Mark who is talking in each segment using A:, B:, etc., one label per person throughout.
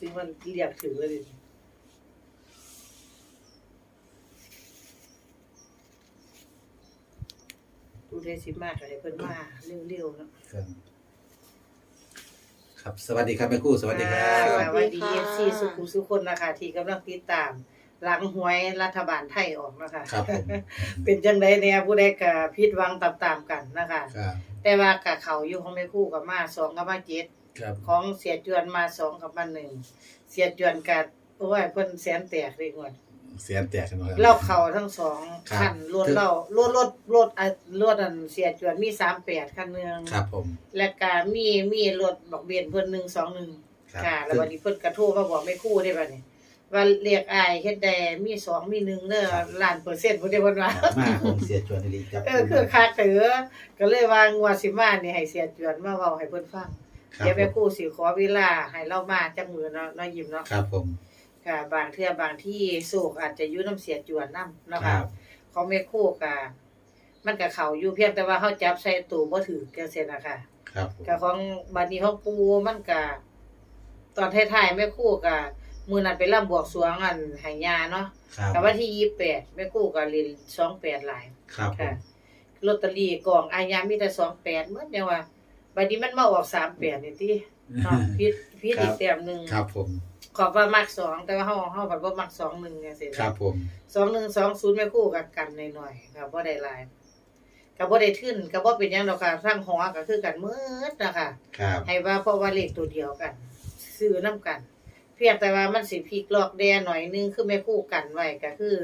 A: สิมันเรียกถือเลยดิดูได้สิมากอะไรเพิ่นมาเร็วๆเนาะ
B: ครับ ครับ สวัสดีครับแม่ครู่สวัสดีครั
A: ส
B: บ
A: วัสดี
C: สวัสดีค่ะ
A: ซีสุขุมสุคนนะคะ ที่กำลังติดตาม หลังหวยรัฐบาลไทยออกนะคะ
B: ครับผม
A: เป็นจังไดเนี่ยผู้ใดก็ผิดหวังตามๆกันนะคะ
B: ครับ
A: แต่ว่ากับเขาอยู่ของแม่ครู่กับมาสองกับมาเจ็ด
B: ครับ
A: ของเสียจวนมาสองกับมาหนึ่งเสียจวนกับโอ้ยเพิ่นแสนแตกเลยงวด
B: เสียงแตกกันหมดแล้ว
A: เล่าเขาทั้งสอง
B: ครับ
A: คันรถ
B: ถึง
A: เรารถรถรถอะรถอันเสียจวนมี38คันหนึง
B: ครับผม
A: และก็มีมีรถบอกเบียนเพิ่น121
B: ครับ
A: ค่ะ แล้ววันนี้เพิ่นกระโทรมาบอกแม่ครู่ได้บัดนี้ว่าเรียกอายเฮ็ดได้มีสองมีหนึ่งเด้อล้านเปอร์เซ็นต์เพิ่นได้เพิ่นว่า
B: มาผมเสียจวนดีจับ
A: เออคือคักเถอก็เลยว่างวดสิมานี่ให้เสียจวนมาเว้าให้เพิ่นฟัง
B: ครับ
A: เดี๋ยวแม่
B: ผ
A: ครู่สิขอเวลาให้เรามาจักมื้อเนาะเนาะยิ้มเนาะ
B: ครับผม
A: ค่ะ บางเทื่อบางที่โศกอาจจะอยู่น้ำเสียจวนนํเนาะ
B: ค
A: ค่ะ
B: รับ
A: ของแม่ครู่ก็มันก็เข้าอยู่เพียงแต่ว่าเฮาจับใส่ตู้บ่ถือจังซี่น่ะค่ะ
B: ครับผม
A: ก็ของบัดนี้ของปูมันก็ตอนท้ายๆแม่ครู่ก็มื้อนั้นไปร่ำบวงสรวงอันให้ย่าเนาะ
B: ครับ
A: ก็วันที่28แม่ครู่ก็เล่น28หลาย
B: ครับผ
A: ค่ะ
B: ม
A: ลอตเตอรี่กองอายามีแต่28เหมือนจังว่า บัดนี้มันมาออก38นี่ติเนาะผิดผิดอีกแต้มหนึง
B: ครับผม
A: ขอบว่ามักสองแต่ว่าเฮาเฮาแบบบ่มักสองหนึ่งจังซี่
B: ครับผม
A: สองหนึ่งสองศูนย์แม่ครู่ก็กันหน่อยๆก็บ่ได้หลายก็บ่ได้ทึ้นก็บ่เป็นหยังดอกค่ะทั้งหอก็คือกันหมืดนะคะ
B: ครับ
A: ให้ว่าเพราะว่าเลขตัวเดียวกันซื้อนํกัน เพียงแต่ว่ามันสิพลิกลอกแดหน่อยนึงคือแม่คู่กันไว้ก็คือ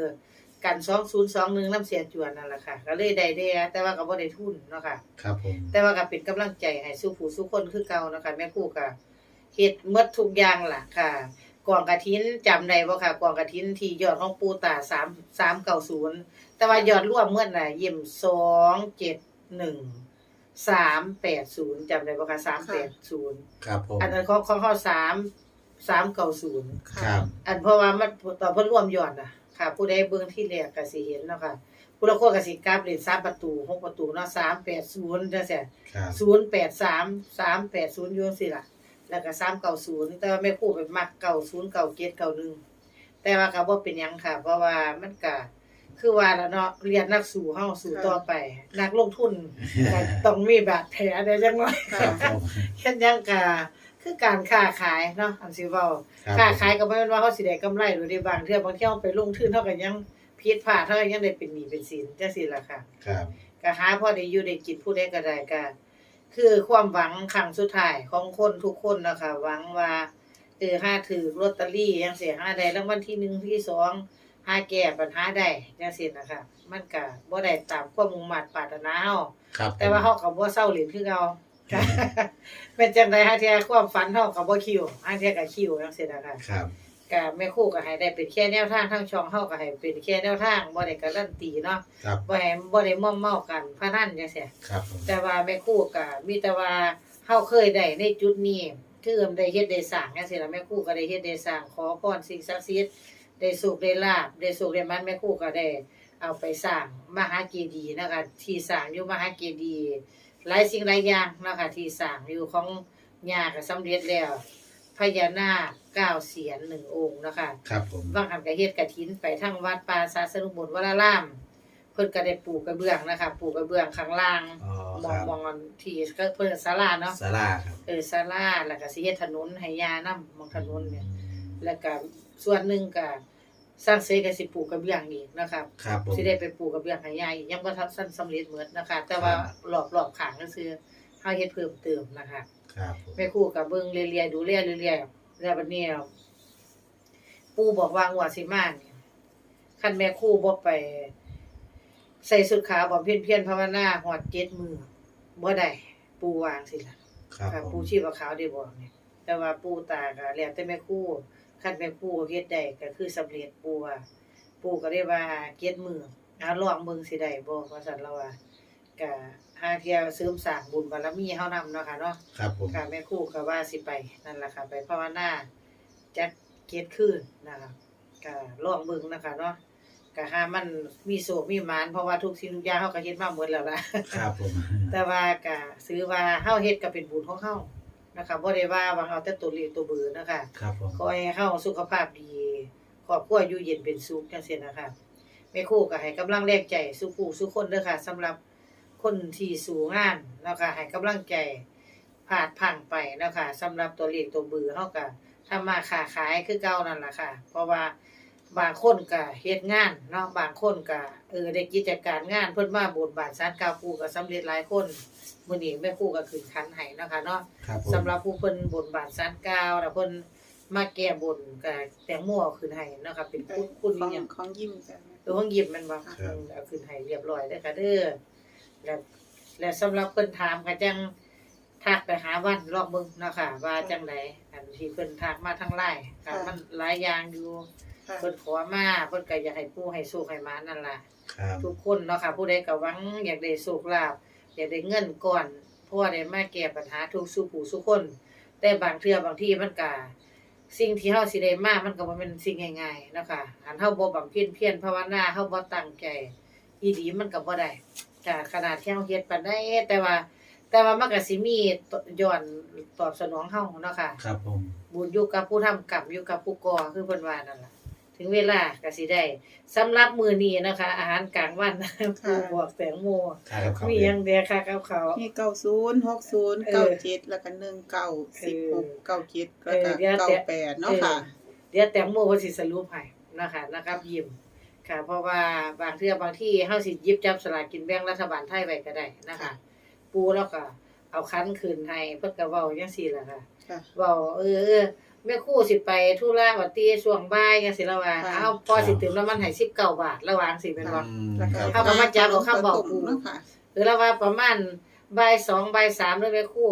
A: กัน2021น้ำเสียจวนนั่นแหละค่ะ ก็เลยได้แดแต่ว่าก็บ่ได้ทุนเนาะค่ะ
B: ครับผม
A: แต่ว่าก็เป็นกำลังใจให้สู้ผู้สู้คนคือเก่าเนาะคะแม่คู่ก็เฮ็ดหมดทุกอย่างล่ะค่ะกองกฐินจำได้บ่ค่ะกองกฐินที่ยอดของปู่ตา3 390แต่ว่ายอดรวมเมื่อน่ะยิ้ม271 380จำได้บ่ค่ะ380
B: ครับผม
A: อันนั้นของของเขาสามสามเก้าศูนย์
B: ครับ
A: อันเพราะว่ามันตอนเพิ่นร่วมยอดน่ะ ค่ะ ผู้ใดเบิ่งที่แรกก็สิเห็นเนาะค่ะผู้ละคนก็สิกราฟเล่น3ประตู6ประตูเนาะ380จังซี่
B: ครับ
A: 083 380อยู่จังซี่ล่ะ แล้วก็390แต่ว่าแม่ครูไปมัก90 97 91แต่ว่าก็บ่เป็นหยังค่ะ เพราะว่ามันก็คือว่าแล้วเนาะเรียนนักสู้เฮาสู้ต่อไป นักลงทุนก็ต้องมีบาดแผลได้จังหน่อย
B: ครับผม
A: เฮ็ดหยังกะ คือการค้าขายเนาะอันสิเว้า
B: ครับ
A: ค้าขายก็บ่แม่นว่าเฮาสิได้กำไรหรือได้บางเทื่อบางเที่ยเราไปลงทุนเฮาก็ยังผิดพลาดเฮาก็ยังได้เป็นหนี้เป็นสินจังซี่ล่ะค่ะ
B: ครับ
A: ก็หาพอได้อยู่ได้กินผู้ใดก็ได้ก็คือความหวังครั้งสุดท้ายของคนทุกคนนะคะหวังว่าเออหาถือลอตเตอรี่จังซี่หาได้รางวัลที่หนึ่งที่สองหาแก้ปัญหาได้จังซี่นะคะมันก็บ่ได้ตามความมุ่งมั่นปรารถนาเฮา
B: ครับ
A: แต่ว่าเฮาก็บ่เศร้าเหรียญคือเก่า เป็นจังได๋ฮะเที่ยความฝันเฮาก็บ่คิวฮะเที่ยก็คิวจังซี่นะคะ
B: ครับ
A: ก็แม่ครูก็ให้ได้เป็นแค่แนวทางทางช่องเฮาก็ให้เป็นแค่แนวทางบ่ได้การันตีเนาะ
B: ครับ
A: บ่ให้บ่ได้ม่อมเมากันพนันจังซี่
B: ครับผม
A: แต่ว่าแม่ครูก็มีแต่ว่าเฮาเคยได้ในจุดนี้คือได้เฮ็ดได้สร้างจังซี่ล่ะแม่ครูก็ได้เฮ็ดได้สร้างขอพรสิ่งศักดิ์สิทธิ์ได้สุขได้ลาภได้สุขได้มันแม่ครูก็ได้เอาไปสร้างมหาเจดีย์นะคะที่สร้างอยู่มหาเจดีย์ หลายสิ่งหลายอย่างนะคะที่สร้างอยู่ของย่าก็สำเร็จแล้วพญานาคเก้าเสียนหนึ่งองค์นะคะ
B: ครับผม
A: บางหันก็เฮ็ดกฐินไปทั้งวัดป่าศาสนุบลวรารามเพิ่นก็ได้ปลูกกระเบื้องนะคะปลูกกระเบื้องข้างล่าง
B: อ๋อ
A: ม
B: ค
A: อง
B: รับ
A: มองอันที่ก็เพิ่นศาลาเนาะ
B: ศาลาครับ
A: เออศาลาแล้วก็สิเฮ็ดถนนให้ย่านํมองถนนเนี่ย แล้วก็ส่วนหนึ่งก็ สร้างเสกก็สิปลูกกระเบื้องอีกนะครับ
B: ครับผม
A: สิได้ไปปลูกกระเบื้องให้ยายยังบ่ทันสั้นสำเร็จหมดนะคะ แต่ว่า
B: ครับ
A: รอบๆข้างก็คือเฮาเฮ็ดเพิ่มเติมนะคะ
B: ครับผม
A: แม่ครูก็เบิ่งเรื่อยๆดูแลเรื่อยๆแล้วบัดนี้ปู่บอกว่างวดสิมาเนี่ยคันแม่ครูบ่ไป ใส่สุดขาวบ่เพี้ยนเพียนๆภาวนาฮอด7มื้อบ่ได้ปู่วาจั่งสิล่ะ
B: ครับ
A: ค่ะ
B: ผม
A: ปู่ชีพขาวได้บอกเนี่ยแต่ว่าปู่ตาก็แล้วแต่แม่ครู คันแม่ครูเฮ็ดได้ก็คือสำเร็จปู่ว่าปู่ก็ได้ว่าเก็ดมืออาลองเบิ่งสิได้บ่ว่าซั่นเราว่าก็หาเที่ยวเสริมสร้างบุญบารมีเฮานำเนาะค่ะเนาะ
B: ครับผม
A: ค่ะแม่ครูก็ว่าสิไปนั่นล่ะค่ะ ไปภาวนาจักเก็ดคืนนะคะก็ลองเบิ่งนะคะเนาะก็หามันมีโศกมีหมานเพราะว่าทุกสิ่งทุกอย่างเฮาก็เฮ็ดมาหมดแล้วล่ะ
B: ครับผม
A: แต่ว่าก็ซื้อว่าเฮาเฮ็ดก็เป็นบุญของเฮา นะคะบ่ได้ว่าว่าเอาแต่ตัวเลขตัวเบอร์นะคะ
B: ครับผม
A: ขอให้เฮาสุขภาพดีครอบครัวอยู่เย็นเป็นสุขจังซี่นะคะแม่ครูก็ให้กำลังแรงใจสู่ผู้สู่คนเด้อค่ะสำหรับคนที่สู่งานแล้วก็ให้กำลังใจผาดพังไปนะคะสำหรับตัวเลขตัวเบอร์เฮาก็ทำมาค้าขายคือเก่านั่นล่ะค่ะ เพราะว่า บางคนก็เฮ็ดงานเนาะบางคนก็เออได้กิจการงานเพิ่นมาบนบานสารกล่าวครูก็สำเร็จหลายคนมื้อนี้แม่ครูก็ขึ้นคันให้เนาะค่ะเนาะ
B: ครับผม
A: สำหรับผู้เพิ่นบนบานสารกล่าวแล้วเพิ่นมาแก้บนก็แตงโมเอาขึ้นให้เนาะค่ะเป็นคุณคุณ
C: ของ
A: หยัง
C: ของยิ้มจ้ะ
A: ตัวห้องยิบแมันบ่อืมเอาขึ้นให้เรียบร้อยเด้อค่ะเด้อแล้วและสำหรับเพิ่นถามก็จังทักไปหาวันรอบเบิ่งเนาะค่ะ ว่าจังไดอันที่เพิ่นทักมาทางไลน์ก็มันหลายอย่างอยู่
C: ค่ะ
A: เพิ่นขอมาเพิ่นก็อยากให้ผู้ให้สุขให้หมานั่นล่ะ
B: ครับ
A: ทุกคนเนาะค่ะ ผู้ใดก็หวังอยากได้โชคลาภอยากได้เงินก่อนเพราะว่าได้มาแก้ปัญหาทุกสู่ผู้สู่คน แต่บางเทื่อบางที่มันก็สิ่งที่เฮาสิได้มามันก็บ่แม่นสิ่งง่ายๆเนาะค่ะอันเฮาบ่บำเพ็ญเพียรภาวนาเฮาบ่ตั้งใจอีหลีมันก็บ่ได้จ้ะขนาดที่เฮาเฮ็ดปานใดแต่ว่า แต่ว่ามันก็สิมีย้อนตอบสนองเฮาเนาะค่ะ
B: ครับผม
A: บุญอยู่กับผู้ทำกรรมอยู่กับผู้ก่อคือเพิ่นว่านั่นล่ะ ถึงเวลาก็สิได้สำหรับมื้อนี้นะคะ อาหารกลางวันผู้บอกแตงโม
B: ทานกับข้าว
A: มี
B: เย็
A: หยั
B: น
A: งเดียค่ะกับเขาว
C: มีเก้าศูนย์หกศูนย์
A: เอ
C: เก้า
A: อ
C: เจ็ดแล้วก็หนึ่งเก้าสิบหก
A: เออ
C: เก้าเจ็ดแล้วก็
A: เออเดี๋ยว
C: เก้า
A: แต่
C: แปดเนาะค่ะ
A: ออเดี๋ยวแตงโมเพิ่นสิสรุปให้นะคะนะครับยิ้มค่ะ เพราะว่าบางเทื่อบางที่เฮาสิหยิบจับสลากกินแบ่งรัฐบาลไทยไว้ก็ได้นะคะ ปูแล้วก็เอาคันคืนให้เพิ่นก็เว้าจังซี่ล่ะค่ะ
C: ค่ะ
A: เว้าเออเออ แม่ครู่สิไปธุระวัดตีช่วงบ่ายจังซี่ละว่า
C: ค่ะ
A: เอาพอสิเติมน้ำมันให้19บาทระหว่างสิแม่นบ่
B: อืม
C: แล้ว
B: ค
C: ก็
B: รับ
A: เขาก็มาจับเอาข้าวบอกกู
C: เนาะค่ะ
A: หรือละว่าประมาณบ่ายสองบ่ายสามเด้อแม่ครู่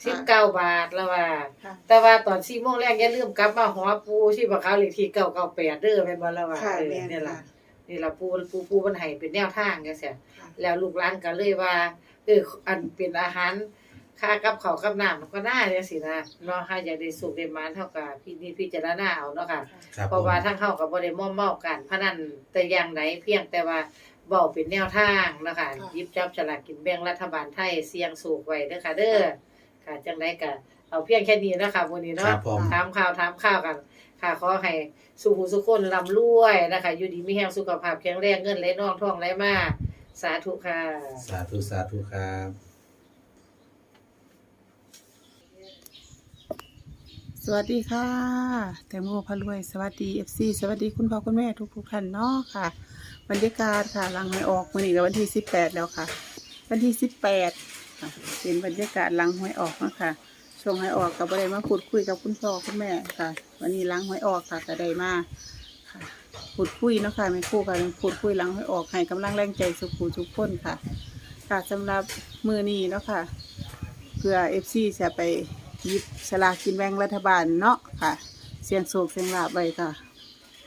A: 19บาทละว่า
C: ค่ะ
A: แต่ว่าตอน4โมงแรกอย่าลืมกลับมาหอปูที่บ่เขาเลขที่998เด้อแม่นบ่ละว่า
C: ค่ะ
A: เออ
C: แม่น
A: นี่ล่ะ
C: ค่ะ
A: นี่ล่ะปูปูปูมันให้เป็นแนวทางจังซี่
C: ค่ะ
A: แล้วลูกหลานก็เลยว่าเอออันเป็นอาหาร ค่ากับข้าวกับน้ำก็น่าจังซี่นะเนาะถ้าอยากได้สุขได้หมานเฮาก็พินิจพิจารณาเอาเนาะค่ะ
B: ครับ
A: เพราะ
B: ผม
A: ว่าทั้งเฮาก็บ่ได้ม่อมเมากันพนันแต่อย่างใดเพียงแต่ว่าเว้าเป็นแนวทางเนาะคะหยิบจับฉลากกินแบ่งรัฐบาลไทยเสี่ยงสูกไว้เด้อค่ะเด้อค่ะจังไดก็เอาเพียงแค่นี้เนาะค่ะมื้อนี้
B: ค
A: เนาะ
B: รับผม
A: ถามข่าวถามข่าวกัน ค่ะขอให้สุขสุขคนร่ำรวยนะคะอยู่ดีมีแรงสุขภาพแข็งแรงเงินไหลนองทองไหลมาสาธุค่ะ
B: สาธุสาธุครับ
C: วัสดีค่ะ แตงโมพารวย สวัสดีเอฟซีสวัสดีคุณพ่อคุณแม่ทุกทุกท่านเนาะค่ะ บรรยากาศค่ะหลังไม่ออกวันนี้ก็วันที่สิบแปดแล้วค่ะ วันที่สิบแปดเป็นบรรยากาศหลังหวยออกเนาะค่ะช่วงหวยออกกับบได้มาพูดคุยกับคุณพ่อคุณแม่ค่ะ วันนี้หลังหวยออกค่ะก็ได้มาค่ะพูดคุยเนาะค่ะไม่คู่ค่ะพูดคุยหลังหวยออกให้กำลังแรงใจสุขูทุกคนค่ะค่ะสำหรับมือนี้เนาะค่ะเพื่อเอฟซีจะไป หยิบสลากกินแบ่งรัฐบาลเนาะค่ะ เสียงโศกเสียงลาบไว้ค่ะ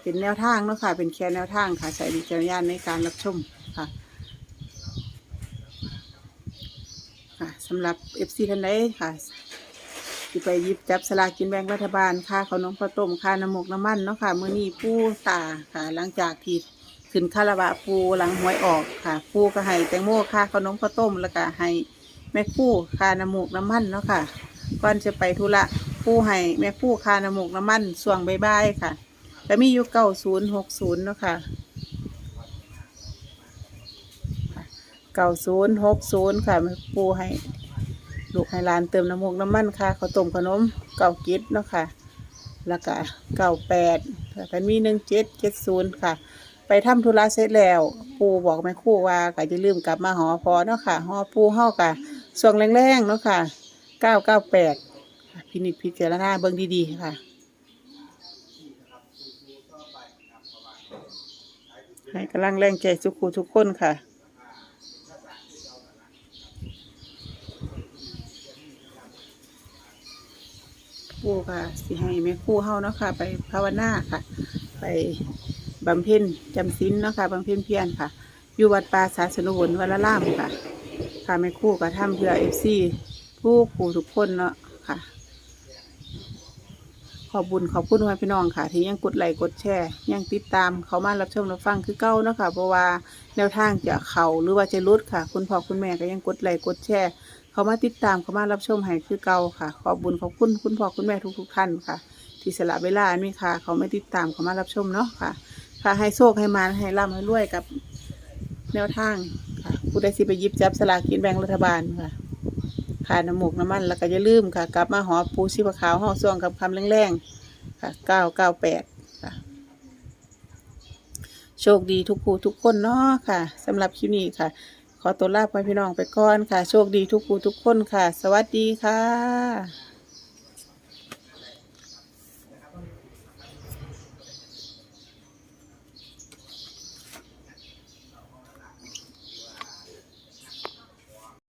C: เป็นแนวทางเนาะค่ะ เป็นแค่แนวทางค่ะใช้วิจารณญาณในการรับชมค่ะค่ะสำหรับเอฟซีท่านใดค่ะที่ไปหยิบจับสลากกินแบ่งรัฐบาลค่าขนมข้าวต้มค่าน้ำมกน้ำมันเนาะค่ะมื้อนี้ปูตาค่ะ หลังจากที่ขึ้นคาราวะปูหลังหวยออกค่ะ ปูก็ให้แตงโมค่าขนมข้าวต้มแล้วก็ให้แม่คู่ค่าน้ำหมกน้ำมันเนาะค่ะ ก่อนจะไปธุระผู้ให้แม่ผู้คาน้ำหมกน้ำมันส่วงใบายบค่ะแต่มีอยู่เก้าศูนย์หกศูนย์เนาะค่ะเก้าศูนย์หกศูนย์ค่ะแม่ผู้ให้ลูกให้หลานเติมน้ำหมกน้ำมันค่ะข้าวต้มขนมเก้ากิดเนาะค่ะแล้วก็เก้าแปดแล้วก็มีหนึ่งเจ็ดเจ็ดศูนย์ค่ะ ไปทำธุระเสร็จแล้ว ปูบอกแม่คู่ว่าก็จะลืมกลับมาหอพอเนาะค่ะหอปูเฮากะส่วงแรงๆเนาะค่ะ เก้าเก้าแปดพินิจพิจารณาเบิ่งดี ๆ ค่ะ ให้กำลังแรงใจทุกคู่ทุกคนค่ะคู่ค่ะสิให้แม่คู่เฮาเนาะค่ะ ไปภาวนาค่ะ ไปบำเพ็ญจำศีลเนาะค่ะบำเพ็ญเพียรค่ะ อยู่วัดป่าศาสนวนวัละล่ามค่ะ ค่ะแม่คู่ก็ทำเพื่อเอฟซี ผู้ผู้ทุกคนเนาะค่ะ ขอบุญขอบคุณพ่อพี่น้องค่ะ ที่ยังกดไลค์กดแชร์ยังติดตามเขามารับชมรับฟังคือเก้าเนาะค่ะเพราะว่าแนวทางจะเขาหรือว่าจะรุดค่ะ คุณพ่อคุณแม่ก็ยังกดไลค์กดแชร์เขามาติดตามเขามารับชมให้คือเก่าค่ะ ขอบุญขอบคุณคุณพ่อคุณแม่ทุกๆท่านค่ะ ที่สละเวลาอันนี้ค่ะ เขาไม่ติดตามเขามารับชมเนาะค่ะ ค่ะให้โชคให้มาให้ร่ำให้รวยกับแนวทางค่ะผู้ใดสิไปยิบจับสลากกินแบ่งรัฐบาลค่ะ ค่าน้ำหมกน้ำมันแล้วก็อย่าลืมค่ะ กลับมาหอปูชีพขาวห้องซ่วงกับคำแรงๆค่ะเก้าเก้าแปดค่ะ โชคดีทุกผู้ทุกคนเนาะค่ะสำหรับคลิปนี้ค่ะ ขอตัวลาไปพี่น้องไปก่อนค่ะ โชคดีทุกผู้ทุกคนค่ะ สวัสดีค่ะ